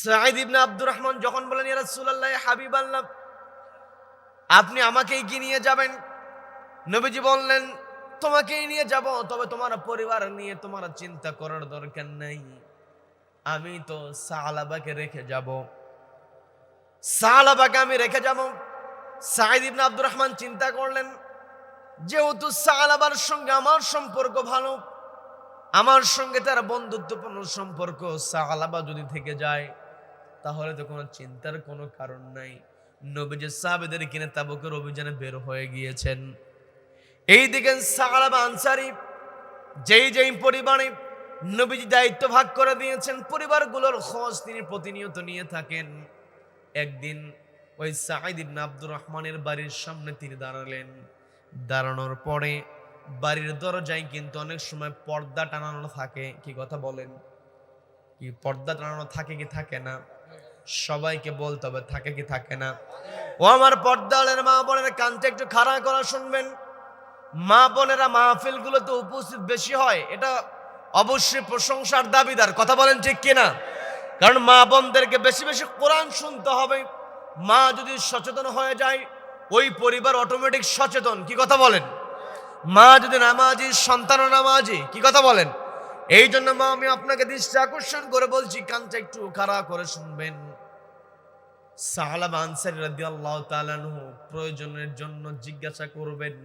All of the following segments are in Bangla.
সাঈদ ইবনে আব্দুর রহমান যখন বলেন, ইয়া রাসূলুল্লাহ হাবিব আল্লাহ, আপনি আমাকেই কি নিয়ে যাবেন? নবীজি বললেন, তোমাকেই নিয়ে যাব, তবে তোমার পরিবার নিয়ে তোমার চিন্তা করার দরকার নাই। আমি তো সালাবাকে রেখে যাব। সালাবাকে আমি রেখে যাব। সাঈদ ইবনে আব্দুর রহমান চিন্তা করলেন, যেহেতু সালাবার সঙ্গে আমার সম্পর্ক ভালো, আমার সঙ্গে তার বন্ধুত্বপূর্ণ সম্পর্ক সালাবা যদি থেকে যায় তাহলে তো কোনো চিন্তার কোনো কারণ নাই। নবীজি সাহাবেদের কিনে তাবুকের অভিযানে বের হয়ে গিয়েছেন। এইদিকে সালাবা আনসারি, যেই যেই পরিবারে নবীজি দায়িত্ব ভাগ করে দিয়েছেন, পরিবারগুলোর খোঁজ তিনি প্রতিনিয়ত নিয়ে থাকেন। একদিন ওই সাঈদ ইবনে আব্দুর রহমানের বাড়ির সামনে তিনি দাঁড়ালেন। দাঁড়ানোর পরে বাড়ির দরজায় কিন্তু অনেক সময় পর্দা টানানো থাকে। কি কথা বলেন? কি পর্দা টানানো থাকে কি থাকে না? সবাইকে বলতে হবে, থাকে কি থাকে না। ও আমার পর্দালের মা বোনের কানটা একটু খাড়া করা শুনবেন। মা বোনেরা মাহফিলগুলোতে উপস্থিত বেশি হয়, এটা অবশ্যই প্রশংসার দাবিদার, কথা বলেন ঠিক কিনা? কারণ মা বোনদেরকে বেশি বেশি কোরআন শুনতে হবে। মা যদি সচেতন হয়ে যায়, ওই পরিবার অটোমেটিক সচেতন, কি কথা বলেন? মা যদি নামাজি সন্তানও নামাজি, কি কথা বলেন? এই জন্য মা, আমি আপনাকে দৃষ্টি আকর্ষণ করে বলছি, কানটা একটু খাড়া করে শুনবেন। সাহালাম আনসারি রাদিয়াল্লাহু তাআলা আনহু প্রয়োজনের জন্য জিজ্ঞাসা করবেন,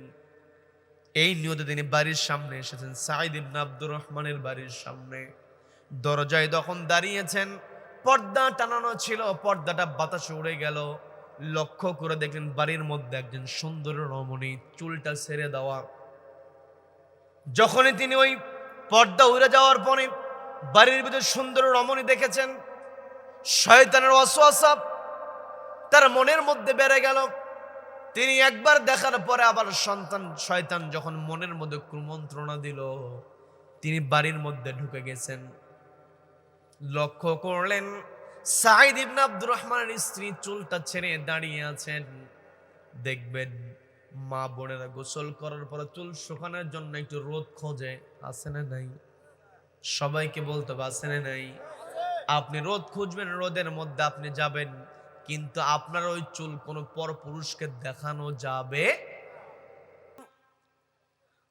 এই নিয়তে তিনি বাড়ির সামনে এসেছেন সাইদ ইবনে আব্দুর রহমানের বাড়ির সামনে। দরজায় তখন দাঁড়িয়েছেন, পর্দা টানানো ছিল, পর্দাটা বাতাসে উড়ে গেল। লক্ষ্য করে দেখলেন বাড়ির মধ্যে একজন সুন্দর রমণী, চুলটা ছেড়ে দেওয়া। যখনই তিনি ওই পর্দা উড়ে যাওয়ার পরে বাড়ির ভিতরে সুন্দর রমণী দেখেছেন, শয়তানের অসোয়াসা তার মনের মধ্যে বেড়ে গেল। তিনি একবার দেখার পরে আবার সন্তান, শয়তান যখন মনের মধ্যে কুমন্ত্রণা দিল, তিনি বাড়ির মধ্যে ঢুকে গেছেন। লক্ষ্য করলেন সাইদ ইবনে আব্দুর রহমানের স্ত্রী চুলটা ছেড়ে দাঁড়িয়ে আছেন। দেখবেন মা বোনেরা গোসল করার পরে চুল শুকানোর জন্য একটু রোদ খোঁজে, আছে না নাই? সবাইকে বলতে হবে, আছে না নাই? আপনি রোদ খুঁজবেন, রোদের মধ্যে আপনি যাবেন। কিন্তু আপনার ওই চুল কোনো পর পুরুষকে দেখানো যাবে?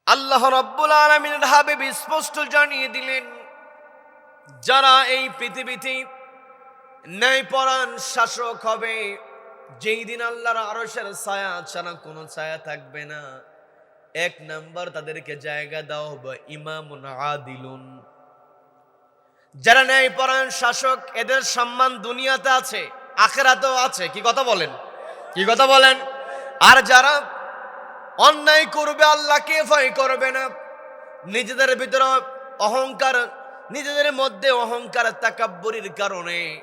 আল্লাহ রব্বুল আলমিনের হাবিব স্পষ্ট জানিয়ে দিলেন, যারা এই পৃথিবীতে ন্যায়পরাণ শাসক হবে, যেই দিন আল্লাহর আরশের ছায়া ছাড়া কোনো ছায়া থাকবে না। এক নাম্বার তাদেরকে জায়গা দেওয়া হবে ইমামুন আদিলুন। যারা ন্যায়পরায়ণ শাসক, এদের সম্মান দুনিয়াতে আছে। আখেরাতেও আছে। কি কথা বলেন? কি কথা বলেন? আর যারা অন্যায় করবে আল্লাহকে ভয় করবে না। নিজেদের ভিতরে অহংকার, নিজেদের মধ্যে অহংকার, তাকাব্বরির কারণে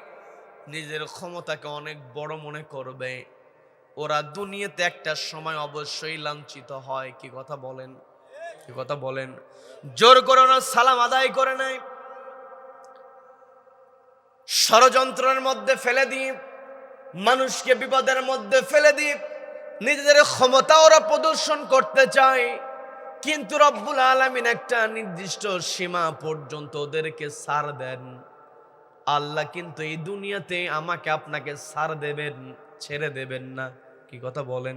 নিজের ক্ষমতাকে অনেক বড় মনে করবে। ওরা দুনিয়াতে একটা সময় অবশ্যই লাঞ্ছিত হয়। কি কথা বলেন? কি কথা বলেন? জোর করে না, সালাম আদায় করে নেয়। ষড়যন্ত্রের মধ্যে ফেলে দিয়ে মানুষকে বিপদের মধ্যে ফেলে দিয়ে নিজেদের ক্ষমতা ওরা প্রদর্শন করতে চায়। কিন্তু রব্বুল আলমিন একটা নির্দিষ্ট সীমা পর্যন্ত ওদেরকে সার দেন। আল্লাহ কিন্তু এই দুনিয়াতে আমাকে আপনাকে সার দেবেন, ছেড়ে দেবেন না। কি কথা বলেন?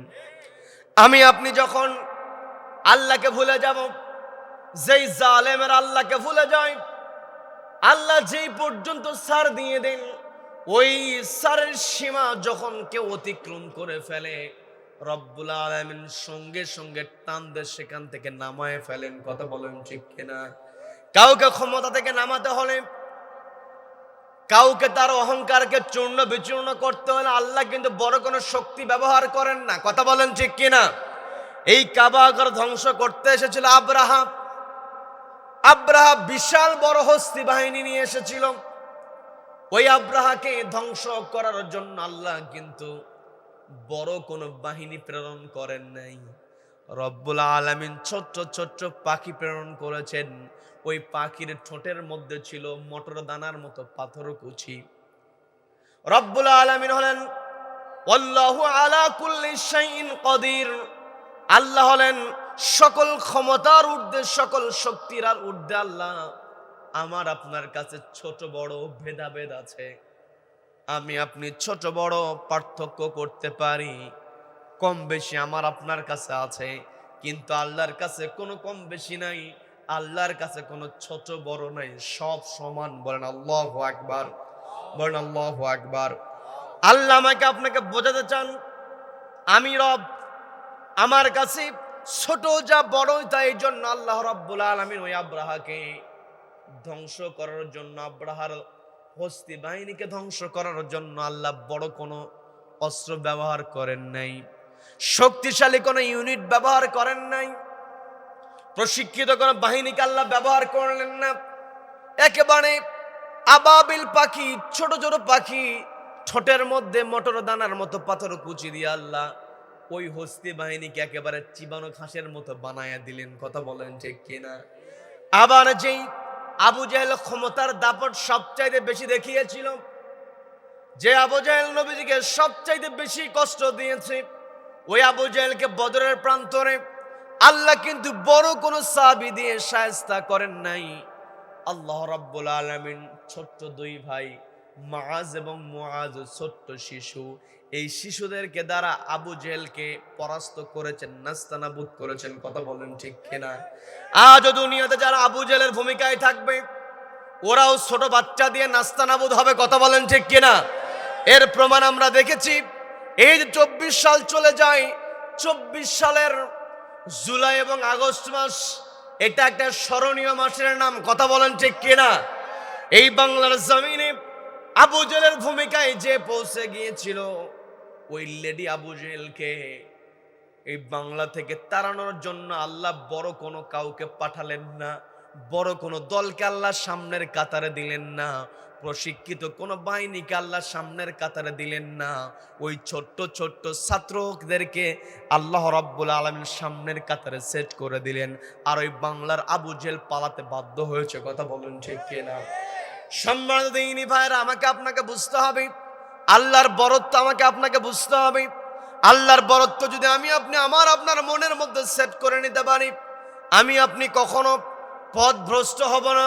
আমি আপনি যখন আল্লাহকে ভুলে যাব, যেই জালেমের আল্লাহকে ভুলে যায় আল্লাহ যেই পর্যন্ত সার দিয়ে দেন, ওই সারের সীমা যখন কেউ অতিক্রম করে ফেলে, রব্বুল আলমিন সঙ্গে সঙ্গে টান দিয়ে সেখান থেকে নামায় ফেলেন। কথা বলেন ঠিক কিনা? কাউকে ক্ষমতা থেকে নামাতে হলে, কাউকে তার অহংকারকে চূর্ণ বিচূর্ণ করতে হলে আল্লাহ কিন্তু বড় কোনো শক্তি ব্যবহার করেন না। কথা বলেন ঠিক কিনা? এই কাবাগর ধ্বংস করতে এসেছিল আব্রাহা আব্রাহা বিশাল বড় হস্তি বাহিনী নিয়ে এসেছিল। ওই আব্রাহাকে ধ্বংস করার জন্য আল্লাহ কিন্তু বড় কোনো বাহিনী প্রেরণ করেন নাই। রব্বুল আলমিন ছোট্ট ছোট্ট পাখি প্রেরণ করেছেন। ওই পাখির ঠোঁটের মধ্যে ছিল মটর দানার মতো পাথর কুচি। রব্বুল আলমিন হলেন আলা কুল্লি কদির। আল্লাহ হলেন সকল ক্ষমতার ঊর্ধ্বে, সকল শক্তির আর ঊর্ধ্বে আল্লাহ। আমার আপনার কাছে ছোট বড় ভেদাভেদ আছে। আমি আপনি ছোট বড় পার্থক্য করতে পারি। কম বেশি আমার আপনার কাছে আছে, কিন্তু আল্লাহর কাছে কোনো কম বেশি নাই। আল্লাহর কাছে কোনো ছোট বড় নাই, সব সমান। বলেন আল্লাহ আকবার, বলেন আল্লাহ আকবার। আল্লাহ আমাকে আপনাকে বোঝাতে চান, আমি রব আমার কাছে ছোট যা বড় তা এই জন্য আল্লাহ রব্বুল আলমিন ওই আব্রাহাকে ধ্বংস করার জন্য, আব্রাহার হস্তি বাহিনীকে ধ্বংস করার জন্য আল্লাহ বড় কোনো অস্ত্র ব্যবহার করেন নাই। শক্তিশালী কোনো ইউনিট ব্যবহার করেন নাই। প্রশিক্ষিত কোনো বাহিনীকে আল্লাহ ব্যবহার করলেন না। একেবারে আবাবিল পাখি, ছোট ছোট পাখি, ঠোঁটের মধ্যে মটর দানার মতো পাথর কুচি দিয়ে আল্লাহ ওই হস্তি বাহিনীকে একেবারে চিবানো ঘাসের মতো বানায়া দিলেন। কথা বলেন ঠিক কিনা? আবার যেই আবু জাহেল ক্ষমতার দাপট সবচাইতে বেশি দেখিয়েছিল, যে আবু জাহেল নবীজিকে সবচাইতে বেশি কষ্ট দিয়েছে, ওই আবু জাহেলকে বদরের প্রান্তরে আল্লাহ কিন্তু বড় কোনো সাবি দিয়ে সায়স্তা করেন নাই। আল্লাহ রাব্বুল আলামিন ছোট্ট দুই ভাই মাআজ এবং মুআজ ছোট্ট শিশু। এই শিশুদেরকে দ্বারা আবু জেহেলকে পরাস্ত করেছেন, নাস্তানাবুদ করেছেন, কথা বলেন ঠিক কিনা? আজ দুনিয়াতে যারা আবু জেলের ভূমিকায় থাকবে, ওরাও ছোট বাচ্চা দিয়ে নাস্তানাবুদ হবে, কথা বলেন ঠিক কিনা? এর প্রমাণ আমরা দেখেছি, এই যে চব্বিশ সাল চলে যায়, চব্বিশ সালের জুলাই এবং আগস্ট মাস, এটা একটা স্মরণীয় মাসের নাম, কথা বলেন ঠিক কিনা? এই বাংলার জমিনে আবু জেলের ভূমিকায় যে পৌঁছে গিয়েছিল, ওই লেডি আবু জেলকে এই বাংলা থেকে তাড়ানোর জন্য আল্লাহ বড় কোনো কাউকে পাঠালেন না, বড় কোনো দলকে আল্লাহ সামনের কাতারে দিলেন না, প্রশিক্ষিত কোনো বাহিনীকে আল্লাহ সামনের কাতারে দিলেন না, ওই ছোট্ট ছোট্ট ছাত্রদেরকে আল্লাহ রব্বুল আলমীর সামনের কাতারে সেট করে দিলেন। আর ওই বাংলার আবু জেল পালাতে বাধ্য হয়েছে, কথা বলুন ঠিক কিনা? সম্মানিত দিনী ভাইরা, আমাকে আপনাকে বুঝতে হবে। আল্লাহর বরত্ব আমাকে আপনাকে বুঝতে হবে। আল্লাহর বরত্ব যদি আমি আপনি আমার আপনার মনের মধ্যে সেট করে নিতে পারি, আমি আপনি কখনো পথভ্রষ্ট হব না,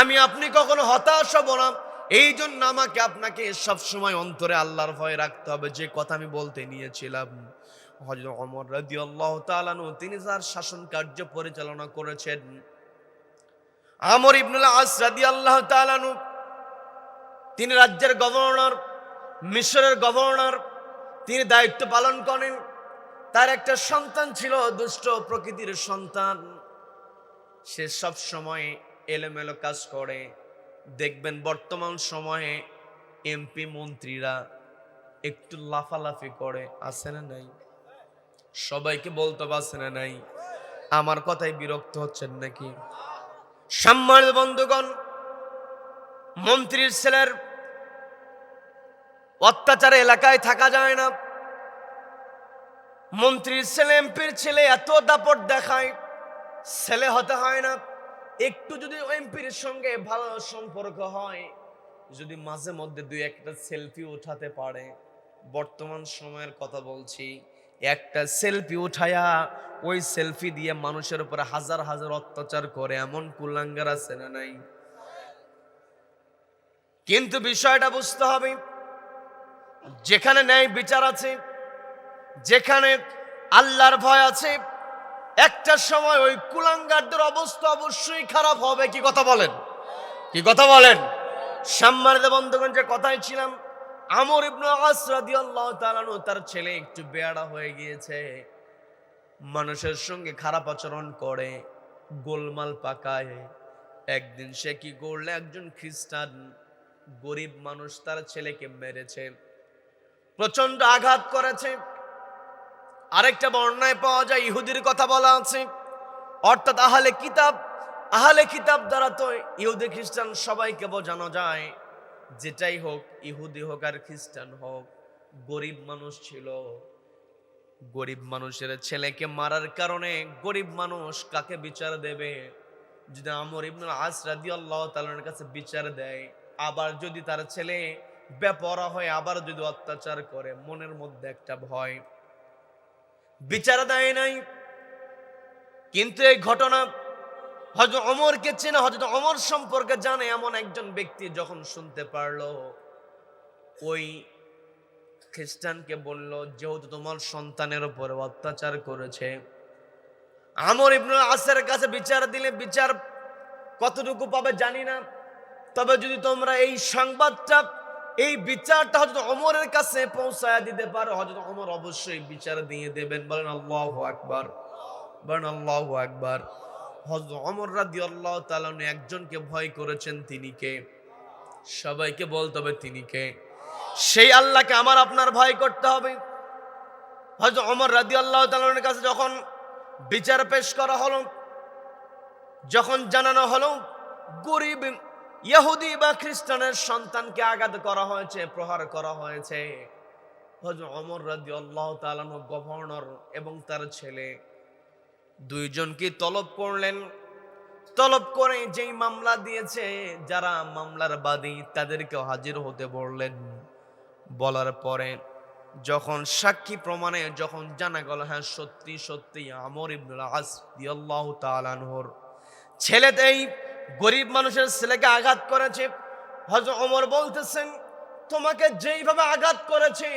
আমি আপনি কখনো হতাশ হব না। এই জন্য আমাকে আপনাকে সব সময় অন্তরে আল্লাহর ভয় রাখতে হবে। যে কথা আমি বলতে নিয়েছিলাম, হযরত ওমর রাদিয়াল্লাহু তাআলা তিনি তার শাসন কার্য পরিচালনা করেছেন। আমর ইবনুল আস রাদিয়াল্লাহু তাআলা আনহু, তিনি রাজ্যের গভর্নর, মিশরের গভর্নর, তিনি দায়িত্ব পালন করেন। তার একটা সন্তান ছিল, দুষ্ট প্রকৃতির সন্তান। সে সব সময় এলোমেলো কাজ করে। দেখবেন বর্তমান সময়ে এমপি মন্ত্রীরা একটু লাফালাফি করে। আছে না নাই? সবাইকে বলতে পারছে না নাই? আমার কথাই বিরক্ত হচ্ছেন নাকি? সম্মানিত বন্ধুগণ, মন্ত্রীর ছেলের অত্যাচারে এলাকায় থাকা যায় না। মন্ত্রীর ছেলে, এমপির ছেলে এত দাপট দেখায়, ছেলে হতে হয় না। একটু যদি এমপির সঙ্গে ভালো সম্পর্ক হয়, যদি মাঝে মধ্যে দুই একটা সেলফি উঠাতে পারে, বর্তমান সময়ের কথা বলছি একটা সেলফি উঠায়া, ওই সেলফি দিয়ে মানুষের উপরে হাজার হাজার অত্যাচার করে, এমন কুলাঙ্গার আছে না নাই? কিন্তু বিষয়টা বুঝতে হবে, যেখানে ন্যায় বিচার আছে, যেখানে আল্লাহর ভয় আছে, একটা সময় ওই কুলাঙ্গারদের অবস্থা অবশ্যই খারাপ হবে, কি কথা বলেন? কি কথা বলেন? সম্মানিত বন্ধুগণ, যে কথাই ছিলাম আমর ইবনু আস রাদিয়াল্লাহু তাআলা আনহু, তার ছেলে একটু বেয়াড়া হয়ে গিয়েছে। মানুষের সঙ্গে খারাপ আচরণ করে, গোলমাল পাকায়। একদিন সে কি করলে? একজন খ্রিস্টান, গরিব মানুষ তার ছেলেকে মেরেছে। প্রচণ্ড আঘাত করেছে। আরেকটা বর্ণায় পাওয়া যায়, ইহুদির কথা বলা আছে। অর্থাৎ আহলে কিতাব আহলে কিতাব দ্বারা তো ইহুদি খ্রিস্টান সবাইকে বোঝানো যায়। যেটাই হোক, ইহুদি হোক আর খ্রিস্টান হোক, গরিব মানুষ ছিল। গরিব মানুষের ছেলেকে মারার কারণে গরিব মানুষ কাকে বিচার দেবে? যদি আমর ইবনুল আস রাদিয়াল্লাহু তাআলার কাছে বিচার দেয়, আবার যদি তার ছেলে বেপরা হয়, আবার যদি অত্যাচার করে, মনের মধ্যে একটা ভয়। বিচার দেয় নাই। কিন্তু এই ঘটনা হজরত অমরকে চেনে হজরত অমর সম্পর্কে জানে এমন একজন ব্যক্তি যখন শুনতে পারল, ওই খ্রিস্টানকে বলল, যেহেতু তোমার সন্তানের উপরে অত্যাচার করেছে, আমর ইবনুল আসের কাছে বিচার দিলে বিচার কতটুকু পাবে জানি না। তবে যদি তোমরা এই সংবাদটা, এই বিচারটা হজরত অমরের কাছে পৌঁছায় দিতে পারো হজরত অমর অবশ্যই বিচার দিয়ে দেবেন। বলেন আল্লাহ আকবার, বলেন আল্লাহ আকবার। হজরত অমর আল্লাহ তালন একজনকে ভয় করেছেন, তিনি কে? সবাইকে বলতে হবে তিনি কে? সেই আল্লাহকে আমার আপনার ভয় করতে হবে। হজরত অমর রাদি আল্লাহ তালনের কাছে যখন বিচার পেশ করা হলো, যখন জানানো হলো, গরিব ইহুদি বা খ্রিস্টানের সন্তানকে আঘাত করা হয়েছে, প্রহার করা হয়েছে। হজরত অমর রাদি আল্লাহ তালানো গভর্নর এবং তার ছেলে দুইজনকে তলব করলেন? তলব করে যেই মামলা দিয়েছে, যারা মামলার বাদী তাদেরকে হাজির হতে বললেন। বলার পরে যখন সাক্ষী প্রমাণে যখন জানা গেল হ্যাঁ সত্যি সত্যি, আমর ইবনুল আস দিয়াল্লাহু তাআলার ছেলে এই গরিব মানুষের ছেলেকে আঘাত করেছে। হযরত অমর বলতেছেন, তোমাকে যেইভাবে আঘাত করেছে,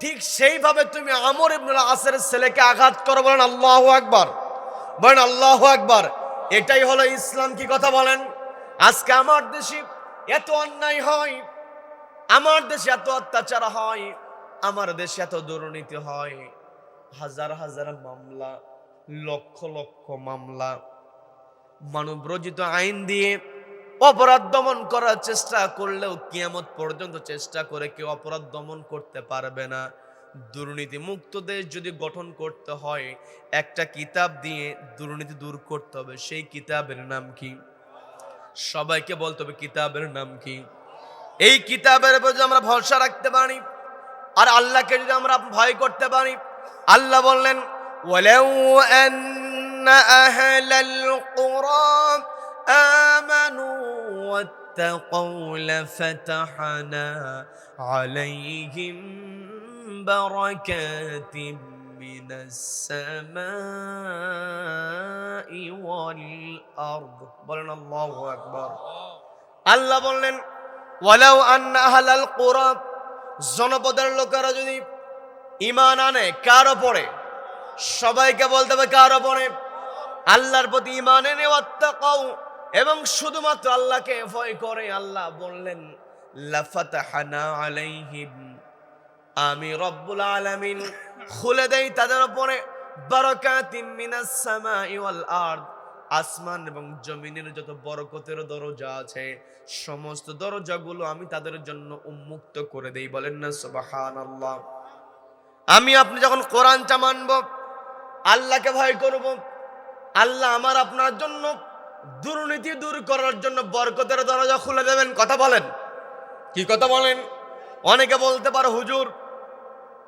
ঠিক সেইভাবে তুমি আমর ইবনুল আসের ছেলেকে আঘাত করো বলেন আল্লাহ আকবার। বলেন আল্লাহ আকবার। এটাই হলো ইসলাম, কি কথা বলেন? আজকে আমার দেশে এত অন্যায় হয়, আমার দেশে এত অত্যাচার হয়, আমার দেশে এত দুর্নীতি হয়, হাজার হাজার মামলা, লক্ষ লক্ষ মামলা মানবরচিত আইন দিয়ে অপরাধ দমন করার চেষ্টা করলেও কিয়ামত পর্যন্ত চেষ্টা করে কেউ অপরাধ দমন করতে পারবে না। দুর্নীতি মুক্ত দেশ যদি গঠন করতে হয়, একটা কিতাব দিয়ে দুর্নীতি দূর করতে হবে, সেই কিতাবের নাম কি? সবাইকে বলতে হবে কিতাবের নাম কি? এই কিতাবের উপর যদি আমরা ভরসা রাখতে পারি। আর আল্লাহকে যদি আমরা ভয় করতে পারি, আল্লাহ বললেন ওয়াত্তাকাউ লাফাতাহনা আলাইহিম মিনাস সামাই ওয়াল আরদ বলেন আল্লাহু আকবার। আল্লাহ বললেন, ওয়ালাউ আন্না আহলাল কুরা জনপদের লোকেরা যদি ইমান আনে, কার ওপরে সবাইকে বলতে হবে কার ওপরে আল্লাহর প্রতি ইমান এনে ওয়াত্তাকাউ। এবং শুধুমাত্র আল্লাহকে ভয় করে আল্লাহ বললেন, লাফাতাহানা আলাইহিম আমি রব্বুল আলামিন খুলে দেই তাদের উপরে। বারাকাতিম মিনাস সামাই ওয়াল আরদ। আসমান এবং জমিনের যত বরকতের দরজা আছে, সমস্ত দরজাগুলো আমি তাদের জন্য উন্মুক্ত করে দেই। বলেন না, সুবহানাল্লাহ। আমি আপনি যখন কোরআনটা মানব, আল্লাহকে ভয় করব, আল্লাহ আমার আপনার জন্য দুর্নীতি দূর করার জন্য বরকতের দরজা খুলে দেবেন। কথা বলেন। কি কথা বলেন? অনেকে বলতে পারো, হুজুর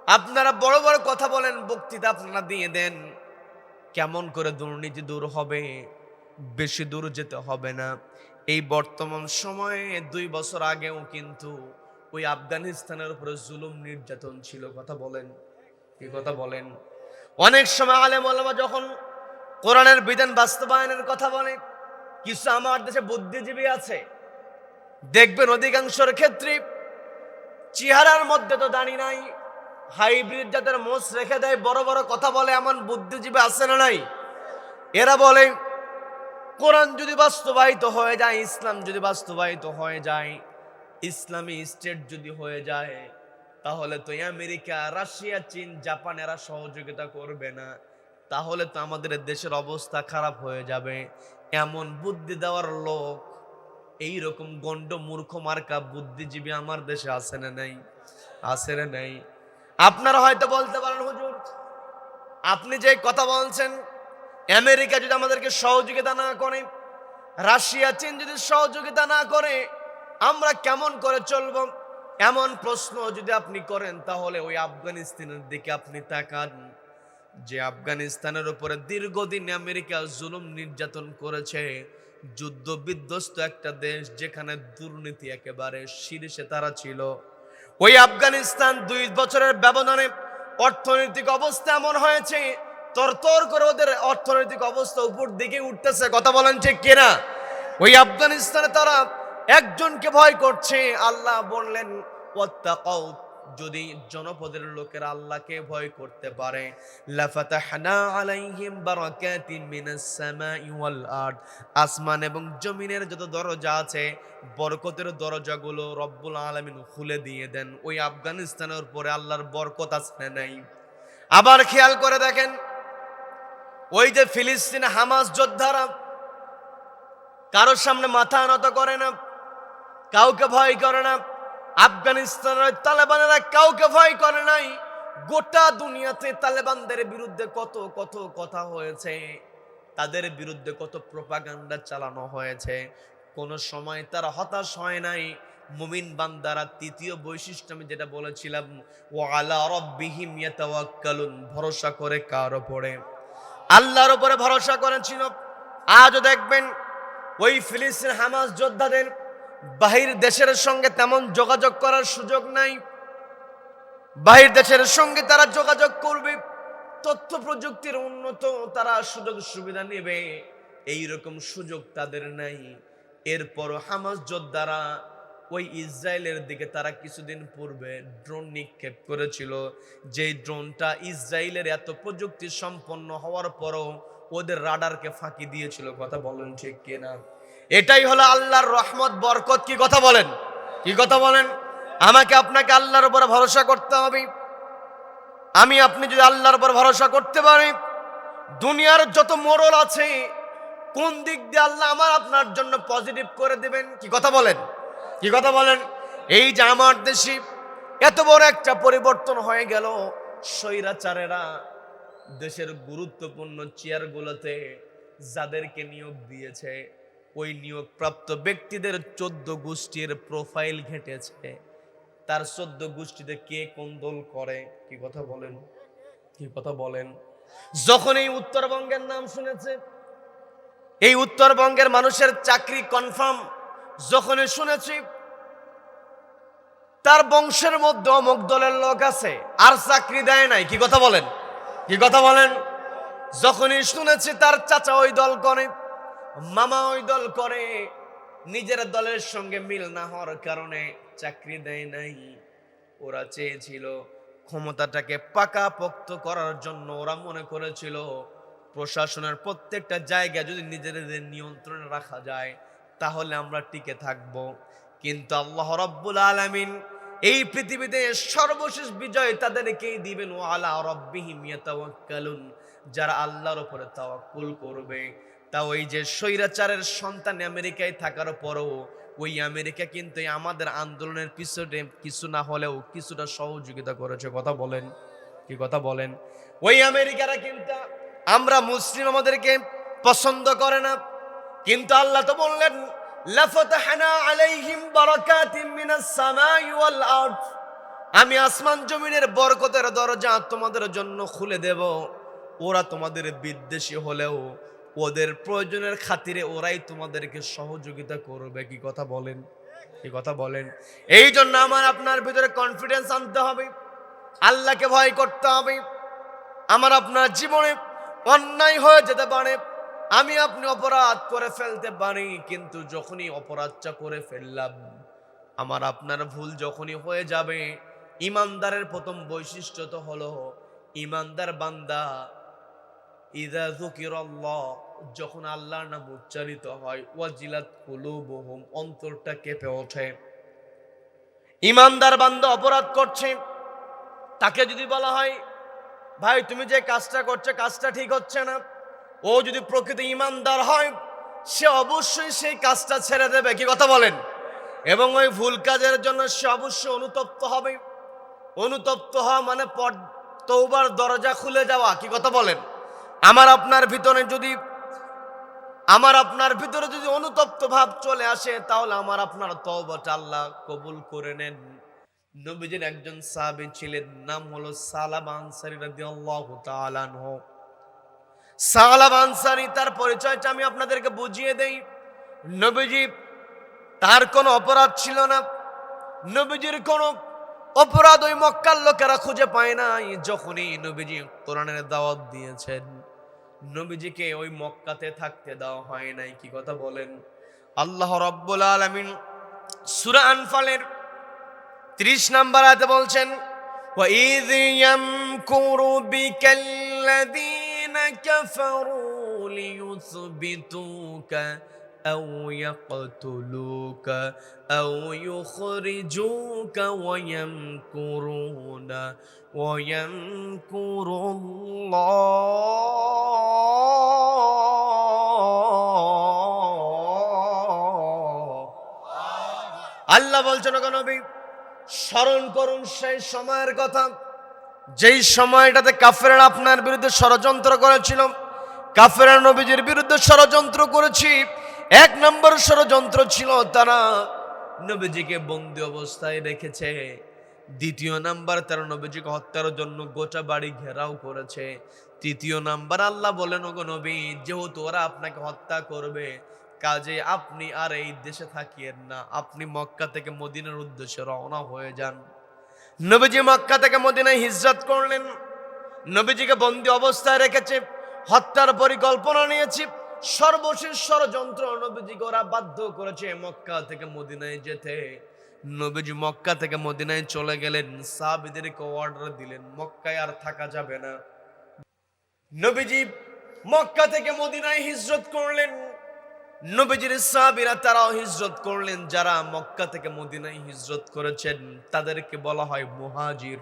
আপনারা বড় বড় কথা বলেন, বক্তৃতা আপনারা দিয়ে দেন। কেমন করে দুর্নীতি দূর হবে, বেশি দূর যেতে হবে না। এই বর্তমান সময়ে, দুই বছর আগেও কিন্তু ওই আফগানিস্তানের উপরে জুলুম নির্যাতন ছিল, কথা বলেন। কি কথা বলেন? অনেক সময় আলেম আলমা যখন কোরআনের বিধান বাস্তবায়নের কথা বলে, কিছু আমার দেশে বুদ্ধিজীবী আছে, দেখবেন অধিকাংশের ক্ষেত্রে চেহারার মধ্যে তো দাঁড়ি নাই হাইব্রিড যাদের মোষ রেখে দেয়, বড় বড় কথা বলে, এমন বুদ্ধিজীবী আছে না নাই? এরা বলে, কোরআন যদি বাস্তবায়িত হয়ে যায়, ইসলাম যদি বাস্তবায়িত হয়ে যায়, ইসলামী স্টেট যদি হয়ে যায়, তাহলে তো আমেরিকা, রাশিয়া, চীন, জাপান এরা সহযোগিতা করবে না। তাহলে তো আমাদের দেশের অবস্থা খারাপ হয়ে যাবে। এমন বুদ্ধি দেওয়ার লোক এই রকম গন্ড মূর্খ মার্কা বুদ্ধিজীবী আমার দেশে আসে না নাই? আসে না নাই? আপনারা হয়তো বলতে পারেন, হুজুর, আপনি যে কথা বলছেন, আমেরিকা যদি আমাদেরকে সহযোগিতা না করে, রাশিয়া, চীন যদি সহযোগিতা না করে, আমরা কেমন করে চলব? এমন প্রশ্ন যদি আপনি করেন, তাহলে ওই আফগানিস্তানের দিকে আপনি তাকান, যে আফগানিস্তানের উপরে দীর্ঘদিন আমেরিকা জুলুম নির্যাতন করেছে যুদ্ধ বিধ্বস্ত একটা দেশ যেখানে দুর্নীতি একেবারে শীর্ষে তারা ছিল। ওই আফগানিস্তান দুই বছরের ব্যবধানে অর্থনৈতিক অবস্থা এমন হয়েছে, তরতর করে ওদের অর্থনৈতিক অবস্থা উপর দিকে উঠতেছে। কথা বলেন যে কেনা? ওই আফগানিস্তানে তারা একজনকে ভয় করছে, আল্লাহ বললেন যদি জনপদের লোকেরা আল্লাহকে ভয় করতে পারে আসমান এবং জমিনের যত দরজা আছে, বরকতের দরজাগুলো রব্বুল আলামিন খুলে দিয়ে দেন। ওই আফগানিস্তানের উপরে আল্লাহর বরকত আছে নাই। আবার খেয়াল করে দেখেন, ওই যে ফিলিস্তিন হামাস যোদ্ধারা, কারোর সামনে মাথা নত করে না, কাউকে ভয় করে না আফগানিস্তানের তালেবানেরা কাউকে ভয় করে নাই। গোটা দুনিয়াতে তালেবানদের বিরুদ্ধে কত কত কথা হয়েছে। তাদের বিরুদ্ধে কত প্রপাগান্ডা চালানো হয়েছে। কোন সময় তারা হতাশ হয় নাই। মুমিন বান্দারা তৃতীয় বৈশিষ্ট্য আমি যেটা বলেছিলাম ও আলা রব্বিহিম ইয়াতাওয়াক্কালুন ভরসা করে কার উপরে? আল্লাহর উপরে ভরসা করেছিল। আজও দেখবেন ওই ফিলিস্তিন হামাস যোদ্ধাদের বাহির দেশের সঙ্গে তেমন যোগাযোগ করার সুযোগ নাই। বাহির দেশের সঙ্গে তারা যোগাযোগ করবে, তথ্য প্রযুক্তির উন্নত তারা সুযোগ সুবিধা নেবে। এই রকম সুযোগ তাদের নাই। এরপর হামাস যোদ্ধারা ওই ইসরায়েলের দিকে তারা কিছুদিন পূর্বে ড্রোন নিক্ষেপ করেছিল। যেই ড্রোনটা ইসরায়েলের এত প্রযুক্তি সম্পন্ন হওয়ার পরও ওদের রাডারকে ফাঁকি দিয়েছিল। কথা বলেন ঠিক কিনা? এটাই হলো আল্লাহর রহমত, বরকত। কি কথা বলেন? কি কথা বলেন? আমাকে আপনাকে আল্লাহর উপর ভরসা করতে হবে। আমি, আপনি যদি আল্লাহর উপর ভরসা করতে পারি দুনিয়ার যত মোড়ল আছে, কোন দিক দিয়ে আল্লাহ আমার আপনার জন্য পজিটিভ করে দিবেন? কি কথা বলেন? কি কথা বলেন? এই যে আমার দেশে এত বড় একটা পরিবর্তন হয়ে গেল, স্বৈরাচারেরা দেশের গুরুত্বপূর্ণ চেয়ারগুলোতে যাদেরকে নিয়োগ দিয়েছে ওই নিয়োগপ্রাপ্ত ব্যক্তিদের চোদ্দ গোষ্ঠীর প্রোফাইল ঘেটেছে। তার চোদ্দ গোষ্ঠীতে কে কোন দল করে? কি কথা বলেন? কি কথা বলেন? যখন এই উত্তরবঙ্গের নাম শুনেছে, এই উত্তরবঙ্গের মানুষের চাকরি কনফার্ম। যখনই শুনেছি, তার বংশের মধ্যে অমুক দলের লোক আছে, আর চাকরি দেয় নাই। কি কথা বলেন? কি কথা বলেন? যখনই শুনেছি, তার চাচা ওই দল করে। মামা ওই দল করে। নিজের দলের সঙ্গে মিল না হওয়ার কারণে চাকরি দেয় নাই। ওরা চেয়েছিল ক্ষমতাটাকে পাকা পাকাপোক্ত করার জন্য ওরা মনে করেছিল, প্রশাসনের প্রত্যেকটা জায়গা যদি নিজেদের নিয়ন্ত্রণে রাখা যায়, তাহলে আমরা টিকে থাকব। কিন্তু আল্লাহ রব্বুল আলামিন এই পৃথিবীতে সর্বশেষ বিজয় তাদেরকেই দিবেন। ও আলা রব্বিহিম যারা আল্লাহর উপরে তাওয়াক্কুল করবে। তা ওই যে স্বৈরাচারের সন্তান আমেরিকায় থাকার পরও ওই আমেরিকা কিন্তু আমাদের আন্দোলনের পিছনে কিছু না হলেও কিছুটা সহযোগিতা করেছে। কথা বলেন, কি কথা বলেন? ওই আমেরিকারা কিন্তু আমরা মুসলিম আমাদেরকে পছন্দ করে না। কিন্তু আল্লাহ তো বললেন আমি আসমান জমিনের বরকতের দরজা তোমাদের জন্য খুলে দেব। ওরা তোমাদের বিদ্বেষী হলেও ওদের প্রয়োজনের খাতিরে ওরাই তোমাদেরকে সহযোগিতা করবে। কি কথা বলেন? কি কথা বলেন? এই জন্য আমার আপনার ভিতরে কনফিডেন্স আনতে হবে। আল্লাহকে ভয় করতে হবে। আমার আপনার জীবনে অন্যায় হয়ে যেতে পারে। আমি আপনি অপরাধ করে ফেলতে পারি, কিন্তু যখনই অপরাধটা করে ফেললাম, আমার আপনার ভুল যখনই হয়ে যাবে, ইমানদারের প্রথম বৈশিষ্ট্য তো হলো, ইমানদার বান্দা, ইদা যুকিরাল্লাহ যখন আল্লাহর নাম উচ্চারিত হয়, ওয়াজিলাত কুলুবুহুম, অন্তরটা কেঁপে ওঠে। ইমানদার বান্দা অপরাধ করছে। তাকে যদি বলা হয়, ভাই, তুমি যে কাজটা করছ, কাজটা ঠিক হচ্ছে না। ও যদি প্রকৃত ইমানদার হয়, সে অবশ্যই সেই কাজটা ছেড়ে দেবে। কি কথা বলেন? এবং ওই ভুল কাজের জন্য সে অবশ্যই অনুতপ্ত হবে। অনুতপ্ত হওয়া মানে তৌবার দরজা খুলে যাওয়া। কি কথা বলেন? আমার আপনার ভিতরে যদি আমার আপনার ভিতরে যদি অনুতপ্ত ভাব চলে আসে, তাহলে আমার আপনার তওবাটা আল্লাহ কবুল করে নেন। নবীজির একজন সাহাবী ছিলেন, নাম হলো সালাম আনসারী রাদিয়াল্লাহু তাআলা আনহু। সালাম আনসারী, তার পরিচয়টা আমি আপনাদেরকে বুঝিয়ে দেই। নবীজি, তার কোনো অপরাধ ছিল না। নবীজির কোনো অপরাধ ওই মক্কার লোকেরা খুঁজে পায় নাই, যখনই নবীজি কোরআনের দাওয়াত দিয়েছেন। নবীজিকে ওই মক্কাতে থাকতে দেওয়া হয় নাই কি কথা বলেন আল্লাহ রব্বুল আলামিন সূরা আনফালের ত্রিশ নাম্বার আয়াতে বলছেন وَإِذْ يَمْكُرُ بِكَ الَّذِينَ كَفَرُوا لِيُثْبِتُوكَ أَوْ يَقْتُلُوكَ أَوْ يُخْرِجُوكَ وَيَمْكُرُونَ وَيَمْكُرُ اللَّهُ আল্লাহ বলছেন ওগো নবী স্মরণ করুন সেই সময়ের কথা যেই সময়টাতে কাফেরা আপনার বিরুদ্ধে ষড়যন্ত্র করেছিল কাফেরা নবীজির বিরুদ্ধে ষড়যন্ত্র করেছি এক নম্বর ষড়যন্ত্র ছিল তারা নবীজিকে বন্দি অবস্থায় রেখেছে। দ্বিতীয় নাম্বার, তারা নবীজিকে হত্যার জন্য গোটা বাড়ি ঘেরাও করেছে। তৃতীয় নাম্বার, আল্লাহ বলেন, ওগো নবী, যেহেতু ওরা আপনাকে হত্যা করবে, কাজে আপনি আর এই দেশে থাকিয়েন না। আপনি মক্কা থেকে মদিনার উদ্দেশ্যে রওনা হয়ে যান। নবীজি মক্কা থেকে মদিনায় হিজরত করলেন। নবীজিকে বন্দি অবস্থায় রেখেছে। হত্যার পরিকল্পনা নিয়েছি। সর্বশেষ ষড়যন্ত্র নবীজিকে ওরা বাধ্য করেছে মক্কা থেকে মদিনায় যেতে। নবীজি মক্কা থেকে মদিনায় চলে গেলেন, সাহাবিদেরকে অর্ডার দিলেন, মক্কায় আর থাকা যাবে না। নবীজি মক্কা থেকে মদিনায় হিজরত করলেন। নবীজির সাহাবীরা তারাও হিজরত করলেন, যারা মক্কা থেকে মদিনায় হিজরত করেছেন, তাদেরকে বলা হয় মুহাজির।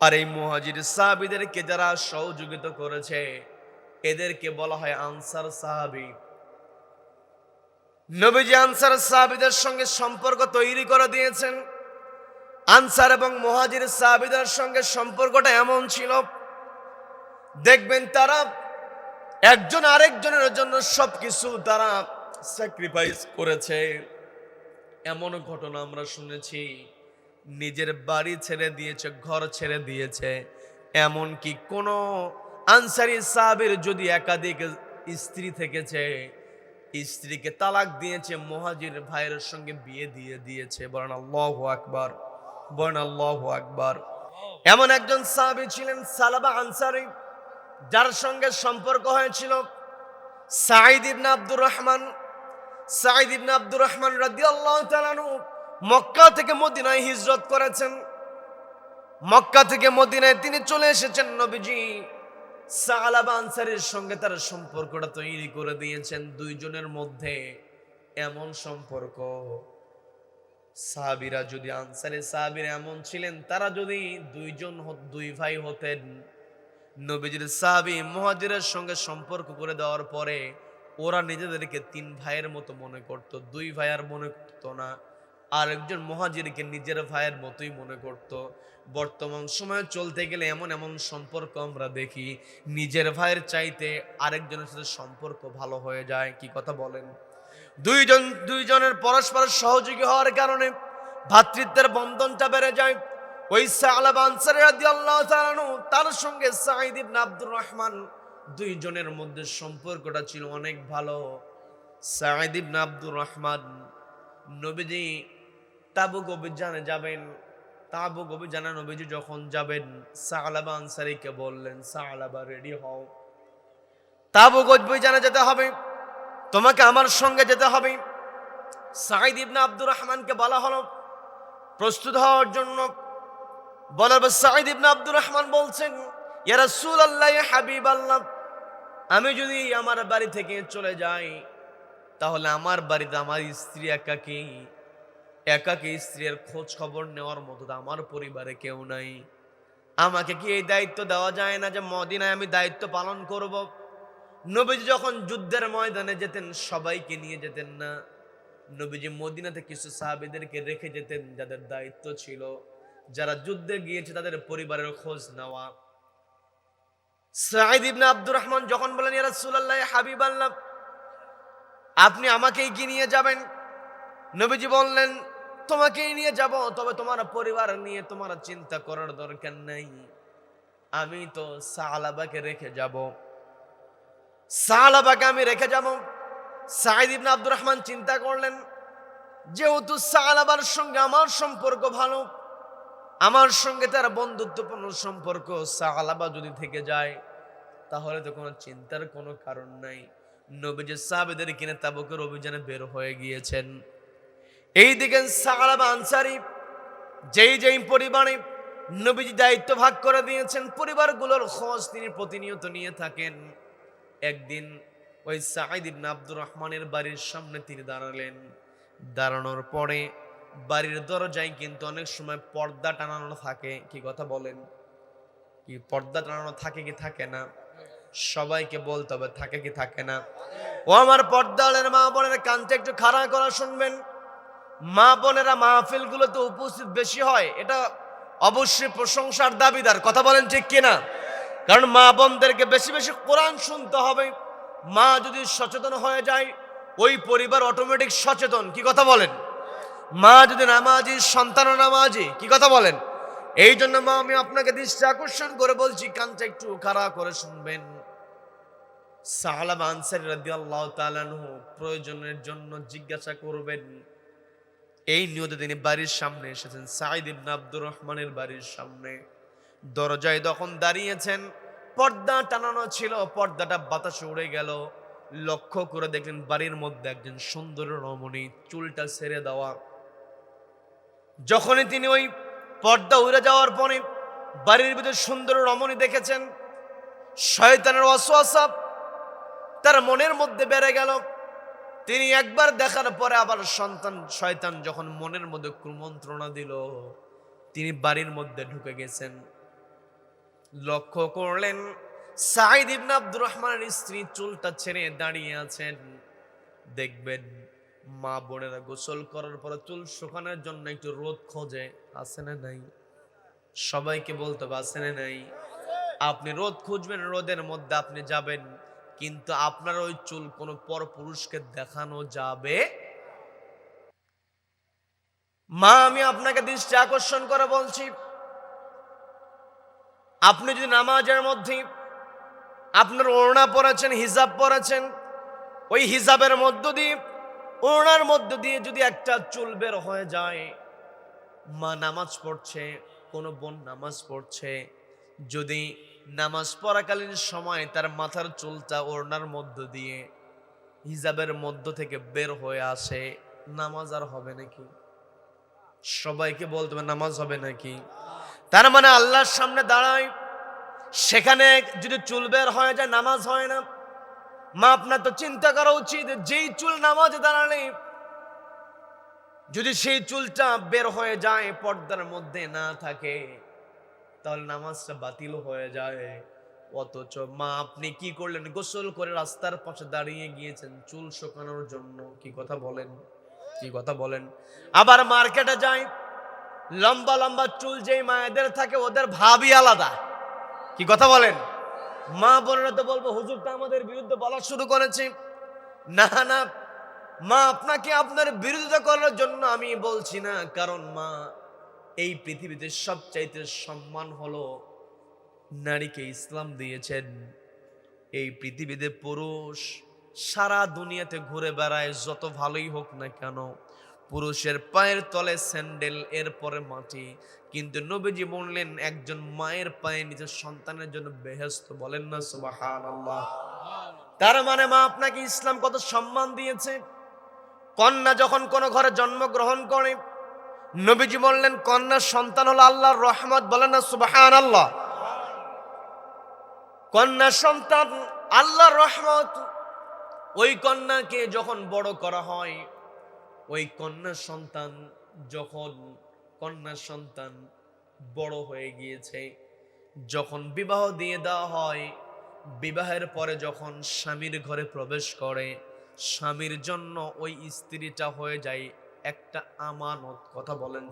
আর এই মুহাজির সাহাবীদেরকে যারা সহযোগিতা করেছে এদেরকে বলা হয় আনসার সাহাবি। নবীজি আনসার সাহাবিদের সঙ্গে সম্পর্ক তৈরি করে দিয়েছেন। আনসার এবং মুহাজির সাহাবিদের সঙ্গে সম্পর্কটা এমন ছিল, দেখবেন তারা একজন আরেকজনের জন্য সবকিছু তারা স্যাক্রিফাইস করেছে। এমন ঘটনা আমরা শুনেছি, নিজের বাড়ি ছেড়ে দিয়েছে, ঘর ছেড়ে দিয়েছে এমন কি কোনো আনসারি সাহাবের যদি একাধিক স্ত্রী থেকেছে, স্ত্রীকে তালাক দিয়েছে, মহাজির ভাইয়ের সঙ্গে বিয়ে দিয়ে দিয়েছে, বলেন আল্লাহ আকবার, বলেন আল্লাহ আকবার। এমন একজন সাহাবী ছিলেন সালাবা আনসারি, যার সঙ্গে সম্পর্ক হয়েছিল সাঈদ ইবনে আব্দুর রহমান। সাঈদ ইবনে আব্দুর রহমান তাআলা আনহু মক্কা থেকে মদিনায় হিজরত করেছেন। মক্কা থেকে মদিনায় তিনি চলে এসেছেন নবীজি। সালাবা আনসারের সঙ্গে তার সম্পর্কটা তৈরি করে দিয়েছেন। দুইজনের মধ্যে এমন সম্পর্ক, সাহাবিরা যদি আনসারে সাহাবিরা এমন ছিলেন, তারা যদি দুইজন দুই ভাই হতেন, নবীজির সাহাবি মহাজিরের সঙ্গে সম্পর্ক করে দেওয়ার পরে ওরা নিজেদেরকে তিন ভাইয়ের মতো মনে করত। দুই ভাইয়ার মনে করতো না। আরেকজন মহাজিরকে নিজের ভাইয়ের মতোই মনে করত। বর্তমান সময়ে চলতে গেলে এমন এমন সম্পর্ক আমরা দেখি, নিজের ভাইয়ের চাইতে আরেকজনের সাথে সম্পর্ক ভালো হয়ে যায়, কি কথা বলেন? দুইজন, দুইজনের পরস্পর সহযোগী হওয়ার কারণে ভ্রাতৃত্বের বন্ধনটা বেড়ে যায়। ওই সালাব আনসারী রাদিয়াল্লাহু তাআলা তার সঙ্গে সাঈদ আব্দুর রহমান দুইজনের মধ্যে সম্পর্কটা ছিল অনেক ভালো। সাঈদ ইবনে আব্দুর রহমান নবীজি তাবুক অভিযানে যাবেন, তাবুক অভিযানে নবীজি যখন যাবেন, সালাবা আনসারিকে বললেন, সালাবা রেডি হও। তাবুক অভিযানে যেতে হবে, তোমাকে আমার সঙ্গে যেতে হবে। সাঈদ ইবনে আব্দুর রহমানকে বলা হলো, প্রস্তুত হওয়ার জন্য। বলার সাঈদ ইবনে আব্দুর রহমান বলছেন, ইয়া রাসূলুল্লাহ, ইয়া হাবিবাল্লাহ, আমি যদি আমার বাড়ি থেকে চলে যাই, তাহলে আমার বাড়িতে আমার স্ত্রী একাকী একাকী স্ত্রীর খোঁজ খবর নেওয়ার মতো আমার পরিবারে কেউ নাই। আমাকে কি এই দায়িত্ব দেওয়া যায় না যে মদিনায় আমি দায়িত্ব পালন করব? নবীজি যখন যুদ্ধের ময়দানে যেতেন, সবাইকে নিয়ে যেতেন না। নবীজি মদিনাতে কিছু সাহাবীদেরকে রেখে যেতেন যাদের দায়িত্ব ছিল, যারা যুদ্ধে গিয়েছে তাদের পরিবারের খোঁজ নেওয়া। ইবনে আব্দুর রহমান যখন বলেন রাসূলুল্লাহ হাবিব আল্লাহ আপনি আমাকেই কি নিয়ে যাবেন? নবীজি বললেন তোমাকেই নিয়ে যাব, তবে তোমার পরিবার নিয়ে তোমার চিন্তা করার দরকার নাই। আমি তো সালাবাকে রেখে যাব। সালাবাকে আমি রেখে যাব। সাঈদ ইবনে আব্দুর রহমান চিন্তা করলেন, যেহেতু সালাবার সঙ্গে আমার সম্পর্ক ভালো, আমার সঙ্গে তার বন্ধুত্বপূর্ণ সম্পর্ক সালাবা যদি থেকে যায়, তাহলে তো কোনো চিন্তার কোনো কারণ নাই। নবীজি সাহাবেদের কিনে তাবুকের অভিযানে বের হয়ে গিয়েছেন। এইদিকে সালাবা আনসারি, যেই যেই পরিবারে নবীজি দায়িত্ব ভাগ করে দিয়েছেন, পরিবারগুলোর খোঁজ তিনি প্রতিনিয়ত নিয়ে থাকেন। একদিন ওই সাঈদ ইবনে আব্দুর রহমানের বাড়ির সামনে তিনি দাঁড়ালেন। দাঁড়ানোর পরে বাড়ির দরজায় কিন্তু অনেক সময় পর্দা টানানো থাকে। কি কথা বলেন? কি পর্দা টানানো থাকে কি থাকে না? সবাইকে বলতে হবে, থাকে কি থাকে না? ও আমার পর্দা মা বোনের কানটা একটু খাড়া করা শুনবেন। মা বোনেরা মাহফিল গুলোতে উপস্থিত বেশি হয়, এটা অবশ্যই প্রশংসার দাবিদার। কথা বলেন ঠিক কিনা? কারণ মা বোনদেরকে বেশি বেশি কোরআন শুনতে হবে। মা যদি সচেতন হয়ে যায়, ওই পরিবার অটোমেটিক সচেতন। কি কথা বলেন? মা যদি নামাজি, সন্তান নামাজি, কি কথা বলেন? এই জন্য মা, আমি আপনাকে দৃষ্টি আকর্ষণ করে বলছি, কানটা একটু খাড়া করে শুনবেন। সাহালাম আনসারি রাদিয়াল্লাহু তাআলা প্রয়োজনের জন্য জিজ্ঞাসা করবেন। এই নিয়তে তিনি বাড়ির সামনে এসেছেন। সাইদ ইবনে আব্দুর রহমানের বাড়ির সামনে। দরজায় তখন দাঁড়িয়েছেন, পর্দা টানানো ছিল, পর্দাটা বাতাসে উড়ে গেল। লক্ষ্য করে দেখলেন বাড়ির মধ্যে একজন সুন্দর রমণী, চুলটা ছেড়ে দেওয়া। যখনই তিনি ওই পর্দা উড়ে যাওয়ার পরে বাড়ির ভিতরে সুন্দর রমণী দেখেছেন, শয়তানের অসোয়াসা তার মনের মধ্যে বেড়ে গেল। তিনি একবার দেখার পরে আবার সন্তান, শয়তান যখন মনের মধ্যে কুমন্ত্রণা দিল, তিনি বাড়ির মধ্যে ঢুকে গেছেন। লক্ষ্য করলেন সাইদ ইবনে আব্দুর রহমানের স্ত্রী চুলটা ছেড়ে দাঁড়িয়ে আছেন। দেখবেন মা বোনেরা গোসল করার পরে চুল শুকানোর জন্য একটু রোদ খোঁজে, আছে না নাই? সবাইকে বলতে হবে আছে না নাই? আপনি রোদ খুঁজবেন, রোদের মধ্যে আপনি যাবেন। কিন্তু আপনার ওই চুল কোনো পর পুরুষকে দেখানো যাবে? মা, আমি আপনাকে দৃষ্টি আকর্ষণ করে বলছি, আপনি যদি নামাজের মধ্যে আপনার ওড়না পরেছেন, হিজাব পরেছেন, ওই হিজাবের মধ্য দিয়ে, ওড়নার মধ্য দিয়ে যদি একটা চুল বের হয়ে যায়, মা নামাজ পড়ছে, কোনো বোন নামাজ পড়ছে, যদি নামাজ পড়াকালীন সময় তার মাথার চুলটা ওড়নার মধ্য দিয়ে হিজাবের মধ্য থেকে বের হয়ে আসে, নামাজ আর হবে নাকি? সবাইকে বলতে হবে, নামাজ হবে নাকি? তার মানে আল্লাহর সামনে দাঁড়ায়, সেখানে যদি চুল বের হয়ে যায়, নামাজ হয় না। মা, আপনার তো চিন্তা করা উচিত, যেই চুল নামাজে দাঁড়ালে, যদি সেই চুলটা বের হয়ে যায়, পর্দার মধ্যে না থাকে তাহলে নামাজটা বাতিল হয়ে যায়। অথচ মা, আপনি কি করলেন? গোসল করে রাস্তার পাশে দাঁড়িয়ে গিয়েছেন, চুল শোকানোর জন্য। কি কথা বলেন? কি কথা বলেন? আবার মার্কেটে যাই, লম্বা লম্বা চুল যেই মায়েদের থাকে, ওদের ভাবই আলাদা। কি কথা বলেন? মা বোনেরা তো বলব, হুজুরটা আমাদের বিরুদ্ধে বলা শুরু করেছে। না না। মা, আপনাকে আপনার বিরোধিতা করার জন্য আমি বলছি না, কারণ মা এই পৃথিবীতে সবচাইতে সম্মান হলো নারীকে ইসলাম দিয়েছেন। এই পৃথিবীতে পুরুষ সারা দুনিয়াতে ঘুরে বেড়ায়, যত ভালোই হোক না কেন, পুরুষের পায়ের তলে স্যান্ডেল, এরপরে মাটি। কিন্তু নবীজি বললেন, একজন মায়ের পায়ে নিজের সন্তানের জন্য বেহেস্ত বলেন না সুবাহান আল্লাহ তার মানে মা আপনাকে ইসলাম কত সম্মান দিয়েছে? কন্যা যখন কোনো ঘরে জন্মগ্রহণ করে নবীজি বললেন কন্যার সন্তান হলো আল্লাহর রহমত। বলেন না সুবাহান আল্লাহ কন্যা সন্তান আল্লাহর রহমত। ওই কন্যাকে যখন বড় করা হয়, ওই কন্যা সন্তান যখন, কন্যা সন্তান বড় হয়ে গিয়েছে, যখন বিবাহ দিয়ে দেওয়া হয়, বিবাহের পরে যখন স্বামীর ঘরে প্রবেশ করে, স্বামীর জন্য ওই স্ত্রীটা হয়ে যায় একটা আমানত কথা বলেন